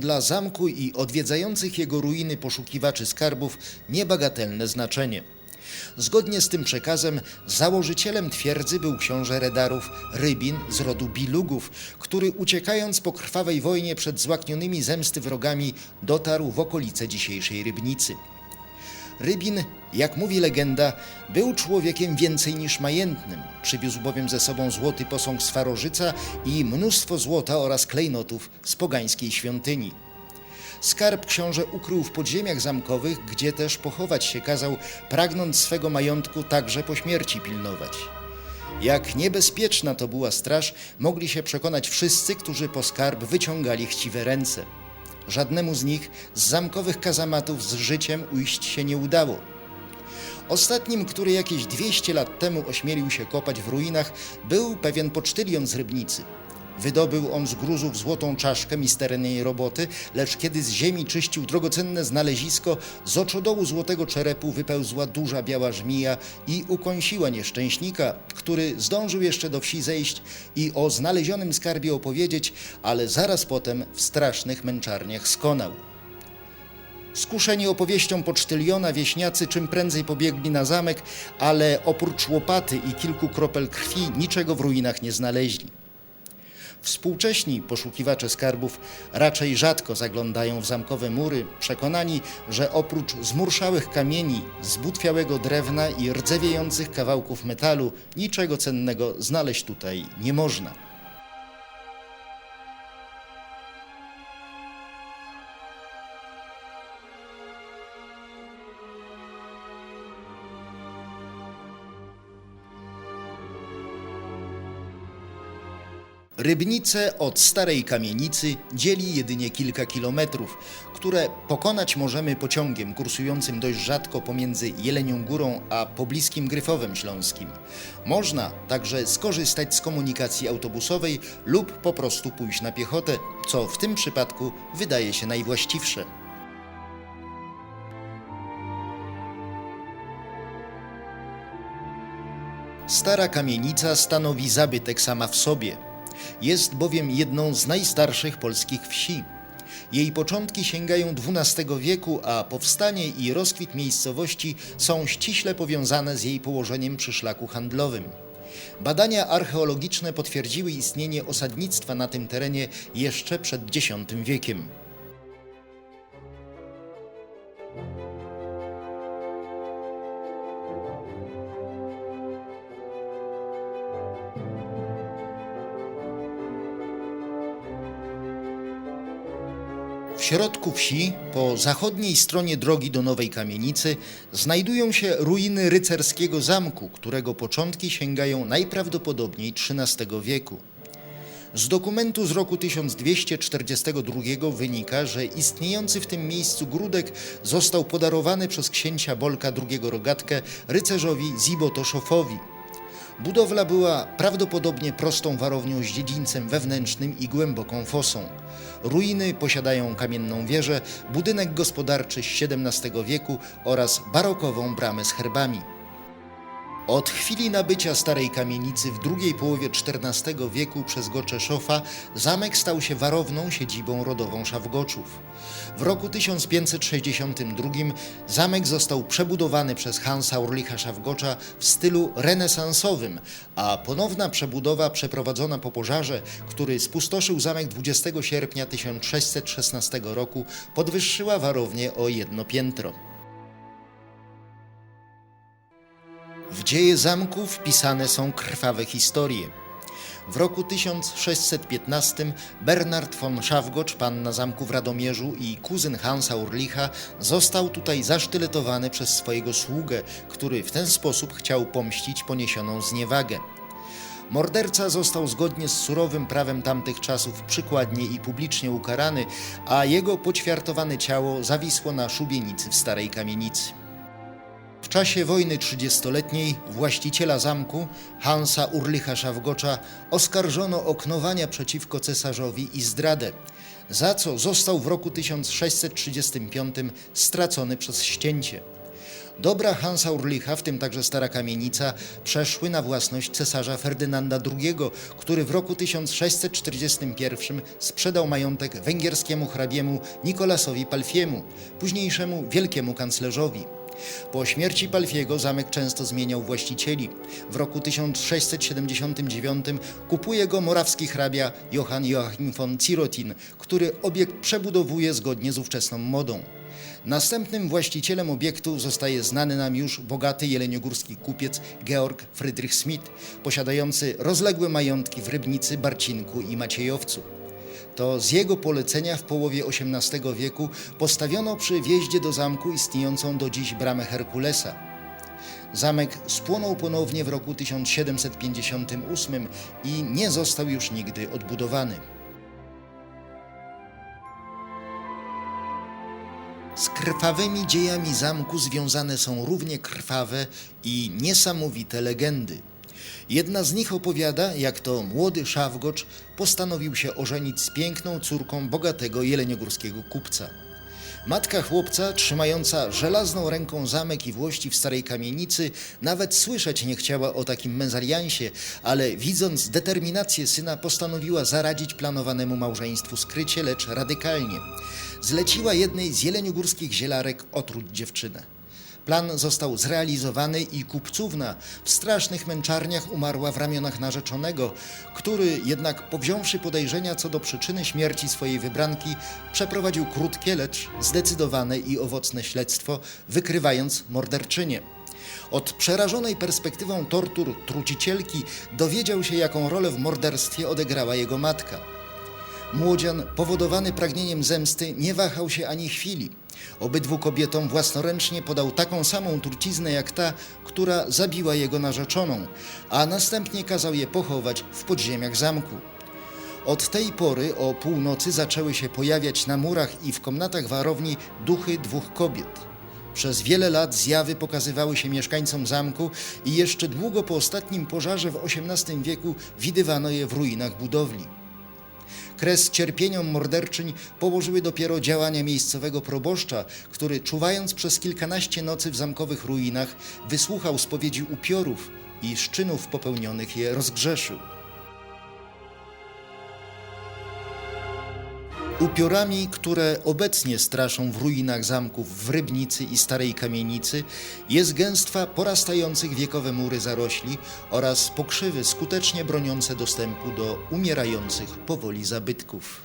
dla zamku i odwiedzających jego ruiny poszukiwaczy skarbów niebagatelne znaczenie. Zgodnie z tym przekazem założycielem twierdzy był książę Redarów Rybin z rodu Bilugów, który uciekając po krwawej wojnie przed złaknionymi zemsty wrogami dotarł w okolice dzisiejszej Rybnicy. Rybin, jak mówi legenda, był człowiekiem więcej niż majętnym. Przywiózł bowiem ze sobą złoty posąg z Farożyca i mnóstwo złota oraz klejnotów z pogańskiej świątyni. Skarb książę ukrył w podziemiach zamkowych, gdzie też pochować się kazał, pragnąc swego majątku także po śmierci pilnować. Jak niebezpieczna to była straż, mogli się przekonać wszyscy, którzy po skarb wyciągali chciwe ręce. Żadnemu z nich z zamkowych kazamatów z życiem ujść się nie udało. Ostatnim, który jakieś 200 lat temu ośmielił się kopać w ruinach, był pewien pocztylion z Rybnicy. Wydobył on z gruzów złotą czaszkę misternej roboty, lecz kiedy z ziemi czyścił drogocenne znalezisko, z oczodołu złotego czerepu wypełzła duża biała żmija i ukąsiła nieszczęśnika, który zdążył jeszcze do wsi zejść i o znalezionym skarbie opowiedzieć, ale zaraz potem w strasznych męczarniach skonał. Skuszeni opowieścią pocztyliona, wieśniacy czym prędzej pobiegli na zamek, ale oprócz łopaty i kilku kropel krwi niczego w ruinach nie znaleźli. Współcześni poszukiwacze skarbów raczej rzadko zaglądają w zamkowe mury, przekonani, że oprócz zmurszałych kamieni, zbutwiałego drewna i rdzewiejących kawałków metalu niczego cennego znaleźć tutaj nie można. Rybnice od starej kamienicy dzieli jedynie kilka kilometrów, które pokonać możemy pociągiem kursującym dość rzadko pomiędzy Jelenią Górą a pobliskim Gryfowem Śląskim. Można także skorzystać z komunikacji autobusowej lub po prostu pójść na piechotę, co w tym przypadku wydaje się najwłaściwsze. Stara kamienica stanowi zabytek sama w sobie. Jest bowiem jedną z najstarszych polskich wsi. Jej początki sięgają XII wieku, a powstanie i rozkwit miejscowości są ściśle powiązane z jej położeniem przy szlaku handlowym. Badania archeologiczne potwierdziły istnienie osadnictwa na tym terenie jeszcze przed X wiekiem. W środku wsi, po zachodniej stronie drogi do Nowej Kamienicy, znajdują się ruiny rycerskiego zamku, którego początki sięgają najprawdopodobniej XIII wieku. Z dokumentu z roku 1242 wynika, że istniejący w tym miejscu grudek został podarowany przez księcia Bolka II Rogatkę rycerzowi Zibotoszofowi. Budowla była prawdopodobnie prostą warownią z dziedzińcem wewnętrznym i głęboką fosą. Ruiny posiadają kamienną wieżę, budynek gospodarczy z XVII wieku oraz barokową bramę z herbami. Od chwili nabycia starej kamienicy w drugiej połowie XIV wieku przez Goczeszofa zamek stał się warowną siedzibą rodową Szawgoczów. W roku 1562 zamek został przebudowany przez Hansa Urlicha Szawgocza w stylu renesansowym, a ponowna przebudowa przeprowadzona po pożarze, który spustoszył zamek 20 sierpnia 1616 roku, podwyższyła warownię o jedno piętro. Dzieje zamku wpisane są krwawe historie. W roku 1615 Bernard von Szawgocz, pan na zamku w Radomierzu i kuzyn Hansa Urlicha, został tutaj zasztyletowany przez swojego sługę, który w ten sposób chciał pomścić poniesioną zniewagę. Morderca został zgodnie z surowym prawem tamtych czasów przykładnie i publicznie ukarany, a jego poćwiartowane ciało zawisło na szubienicy w starej kamienicy. W czasie wojny trzydziestoletniej właściciela zamku, Hansa Urlicha Szawgocza, oskarżono o knowania przeciwko cesarzowi i zdradę, za co został w roku 1635 stracony przez ścięcie. Dobra Hansa Urlicha, w tym także stara kamienica, przeszły na własność cesarza Ferdynanda II, który w roku 1641 sprzedał majątek węgierskiemu hrabiemu Nikolasowi Palfiemu, późniejszemu wielkiemu kanclerzowi. Po śmierci Palfiego zamek często zmieniał właścicieli. W roku 1679 kupuje go morawski hrabia Johann Joachim von Zirotin, który obiekt przebudowuje zgodnie z ówczesną modą. Następnym właścicielem obiektu zostaje znany nam już bogaty jeleniogórski kupiec Georg Friedrich Schmidt, posiadający rozległe majątki w Rybnicy, Barcinku i Maciejowcu. To z jego polecenia w połowie XVIII wieku postawiono przy wjeździe do zamku istniejącą do dziś bramę Herkulesa. Zamek spłonął ponownie w roku 1758 i nie został już nigdy odbudowany. Z krwawymi dziejami zamku związane są równie krwawe i niesamowite legendy. Jedna z nich opowiada, jak to młody szawgocz postanowił się ożenić z piękną córką bogatego jeleniogórskiego kupca. Matka chłopca, trzymająca żelazną ręką zamek i włości w starej kamienicy, nawet słyszeć nie chciała o takim mezaliansie, ale widząc determinację syna, postanowiła zaradzić planowanemu małżeństwu skrycie, lecz radykalnie. Zleciła jednej z jeleniogórskich zielarek otruć dziewczynę. Plan został zrealizowany i kupcówna w strasznych męczarniach umarła w ramionach narzeczonego, który jednak powziąwszy podejrzenia co do przyczyny śmierci swojej wybranki, przeprowadził krótkie, lecz zdecydowane i owocne śledztwo, wykrywając morderczynię. Od przerażonej perspektywą tortur trucicielki dowiedział się, jaką rolę w morderstwie odegrała jego matka. Młodzian, powodowany pragnieniem zemsty, nie wahał się ani chwili. Obydwu kobietom własnoręcznie podał taką samą truciznę jak ta, która zabiła jego narzeczoną, a następnie kazał je pochować w podziemiach zamku. Od tej pory o północy zaczęły się pojawiać na murach i w komnatach warowni duchy dwóch kobiet. Przez wiele lat zjawy pokazywały się mieszkańcom zamku i jeszcze długo po ostatnim pożarze w XVIII wieku widywano je w ruinach budowli. Kres cierpieniom morderczyń położyły dopiero działania miejscowego proboszcza, który czuwając przez kilkanaście nocy w zamkowych ruinach wysłuchał spowiedzi upiorów i z czynów popełnionych je rozgrzeszył. Upiorami, które obecnie straszą w ruinach zamków w Rybnicy i Starej Kamienicy, jest gęstwa porastających wiekowe mury zarośli oraz pokrzywy skutecznie broniące dostępu do umierających powoli zabytków.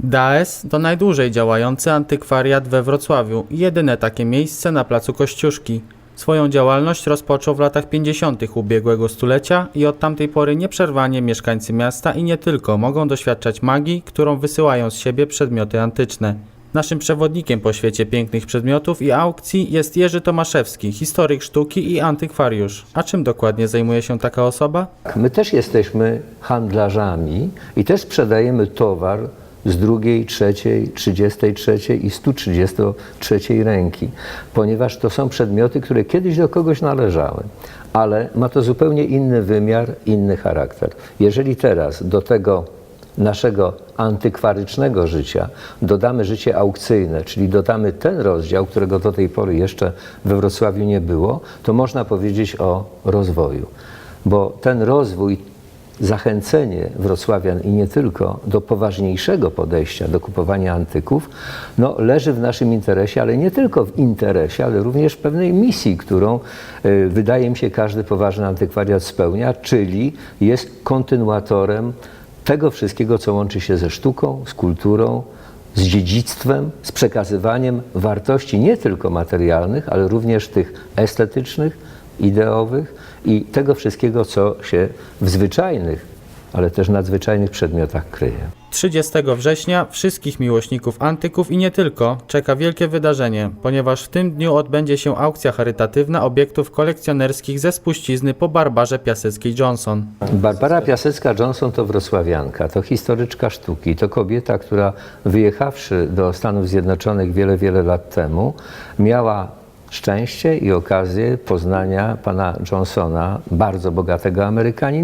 DAES to najdłużej działający antykwariat we Wrocławiu jedyne takie miejsce na placu Kościuszki. Swoją działalność rozpoczął w latach 50. ubiegłego stulecia i od tamtej pory nieprzerwanie mieszkańcy miasta i nie tylko mogą doświadczać magii, którą wysyłają z siebie przedmioty antyczne. Naszym przewodnikiem po świecie pięknych przedmiotów i aukcji jest Jerzy Tomaszewski, historyk sztuki i antykwariusz. A czym dokładnie zajmuje się taka osoba? My też jesteśmy handlarzami i też sprzedajemy towar z drugiej, trzeciej, trzydziestej trzeciej i 133 ręki, ponieważ to są przedmioty, które kiedyś do kogoś należały, ale ma to zupełnie inny wymiar, inny charakter. Jeżeli teraz do tego naszego antykwarycznego życia dodamy życie aukcyjne, czyli dodamy ten rozdział, którego do tej pory jeszcze we Wrocławiu nie było, to można powiedzieć o rozwoju. Bo ten rozwój zachęcenie wrocławian i nie tylko do poważniejszego podejścia do kupowania antyków, no, leży w naszym interesie, ale nie tylko w interesie, ale również w pewnej misji, którą y, wydaje mi się każdy poważny antykwariat spełnia, czyli jest kontynuatorem tego wszystkiego, co łączy się ze sztuką, z kulturą, z dziedzictwem, z przekazywaniem wartości nie tylko materialnych, ale również tych estetycznych, ideowych i tego wszystkiego, co się w zwyczajnych, ale też nadzwyczajnych przedmiotach kryje. 30 września wszystkich miłośników antyków i nie tylko czeka wielkie wydarzenie, ponieważ w tym dniu odbędzie się aukcja charytatywna obiektów kolekcjonerskich ze spuścizny po Barbarze Piaseckiej Johnson. Barbara Piasecka-Johnson to wrocławianka, to historyczka sztuki, to kobieta, która wyjechawszy do Stanów Zjednoczonych wiele, wiele lat temu, miała szczęście i okazję poznania pana Johnsona, bardzo bogatego Amerykanina.